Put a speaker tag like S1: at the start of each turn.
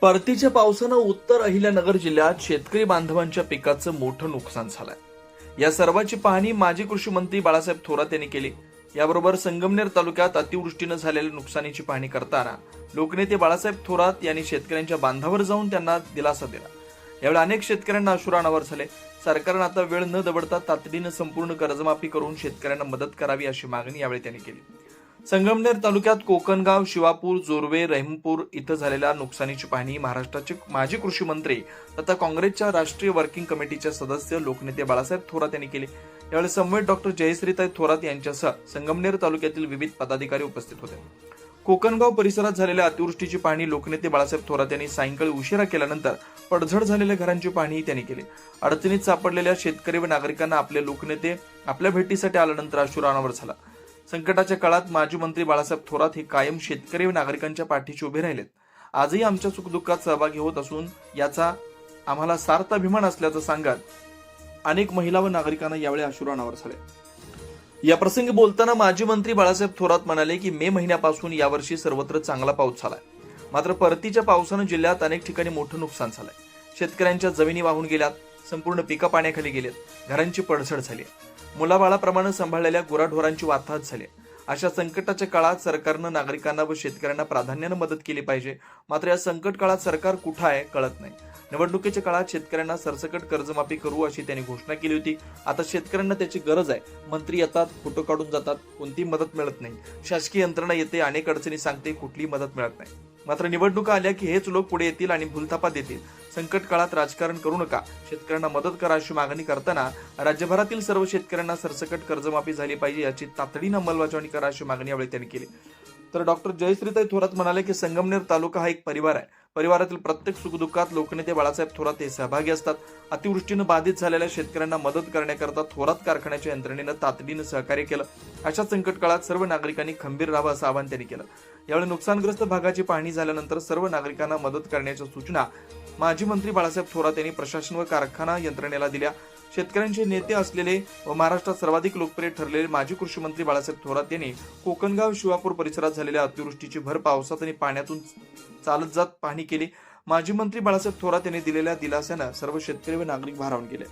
S1: परतीच्या पावसानं उत्तर अहिल्यानगर जिल्ह्यात शेतकरी बांधवांच्या पिकाचं मोठं नुकसान झालंय. या सर्वाची पाहणी माजी कृषी मंत्री बाळासाहेब थोरात यांनी केली. याबरोबर संगमनेर तालुक्यात अतिवृष्टीनं झालेल्या नुकसानीची पाहणी करताना लोकनेते बाळासाहेब थोरात यांनी शेतकऱ्यांच्या बांधावर जाऊन त्यांना दिलासा दिला. यावेळी अनेक शेतकऱ्यांना अश्रू अनावर झाले. सरकारनं आता वेळ न दबडता तातडीनं संपूर्ण कर्जमाफी करून शेतकऱ्यांना मदत करावी अशी मागणी यावेळी त्यांनी केली. संगमनेर तालुक्यात कोकणगाव शिवापूर जोरवे रहिमपूर इथं झालेल्या नुकसानीची पाहणी महाराष्ट्राचे माजी कृषी मंत्री तथा काँग्रेसच्या राष्ट्रीय वर्किंग कमिटीचे सदस्य लोकनेते बाळासाहेब थोरात यांनी केली. यावेळी समवेत डॉक्टर जयश्रीताई थोरात यांच्यासह संगमनेर तालुक्यातील विविध पदाधिकारी उपस्थित होते. कोकणगाव परिसरात झालेल्या अतिवृष्टीची पाहणी लोकनेते बाळासाहेब थोरात यांनी सायंकाळी उशिरा केल्यानंतर पडझड झालेल्या घरांची पाहणी त्यांनी केली. अडचणीत सापडलेल्या शेतकरी व नागरिकांना आपले लोकनेते आपल्या भेटीसाठी आल्यानंतर अश्रुरानावर झाला. संकटाच्या काळात माजी मंत्री बाळासाहेब थोरात हे कायम शेतकरी व नागरिकांच्या पाठीशी उभे राहिलेत. आजही आमच्या सुखदुःखात सहभागी होत असून याचा आम्हाला सार्थ अभिमान असल्याचं सांगत अनेक महिला व नागरिकांना यावेळी अश्रुरानावर झाले. या प्रसंगी बोलताना माजी मंत्री बाळासाहेब थोरात म्हणाले की मे महिन्यापासून यावर्षी सर्वत्र चांगला पाऊस झालाय. मात्र परतीच्या पावसानं जिल्ह्यात अनेक ठिकाणी मोठं नुकसान झालंय. शेतकऱ्यांच्या जमिनी वाहून गेल्यात संपूर्ण पिकं पाण्याखाली गेलेत घरांची पडझड झाली मुलाबाळाप्रमाणे सांभाळलेल्या गुराढोरांची वाताहत झाली अशा संकटाच्या काळात सरकारनं नागरिकांना व शेतकऱ्यांना प्राधान्यानं मदत केली पाहिजे. मात्र या संकट काळात सरकार कुठं आहे कळत नाही. निवडणुकीच्या काळात शेतकऱ्यांना सरसकट कर्जमाफी करू अशी त्यांनी घोषणा केली होती. आता शेतकऱ्यांना त्याची गरज आहे. मंत्री येतात फोटो काढून जातात. कोणतीही मदत मिळत नाही. शासकीय यंत्रणा येते अनेक अडचणी सांगते कुठलीही मदत मिळत नाही. मात्र निवडणुका आल्या की हेच लोक पुढे येतील आणि भूलथापा देतील. संकट काळात राजकारण करू नका. शेतकऱ्यांना मदत करा अशी मागणी करताना राज्यभरातील सर्व शेतकऱ्यांना सरसकट कर्जमाफी झाली पाहिजे याची तातडीनं अंमलबजावणी करा अशी मागणी यावेळी त्यांनी केली. तर डॉक्टर जयश्रीताई थोरात म्हणाले की संगमनेर तालुका हा एक परिवार आहे. परिवारातील प्रत्येक सुखदुःखात लोकनेते बाळासाहेब थोरात हे सहभागी असतात. अतिवृष्टीनं बाधित झालेल्या शेतकऱ्यांना मदत करण्याकरता थोरात कारखान्याच्या यंत्रणेनं तातडीनं सहकार्य केलं. अशा संकट काळात सर्व नागरिकांनी खंबीर राहावं असं आवाहन त्यांनी केलं. यावेळी नुकसानग्रस्त भागाची पाहणी झाल्यानंतर सर्व नागरिकांना मदत करण्याच्या सूचना माजी मंत्री बाळासाहेब थोरात यांनी प्रशासन व कारखाना यंत्रणेला दिल्या. शेतकऱ्यांचे नेते असलेले व महाराष्ट्रात सर्वाधिक लोकप्रिय ठरलेले माजी कृषी मंत्री बाळासाहेब थोरात यांनी कोकणगाव शिवापूर परिसरात झालेल्या अतिवृष्टीची भर पावसात आणि पाण्यातून चालत जात पाहणी केली. माजी मंत्री बाळासाहेब थोरात यांनी दिलेल्या दिलास्यानं सर्व शेतकरी व नागरिक भारावून गेले.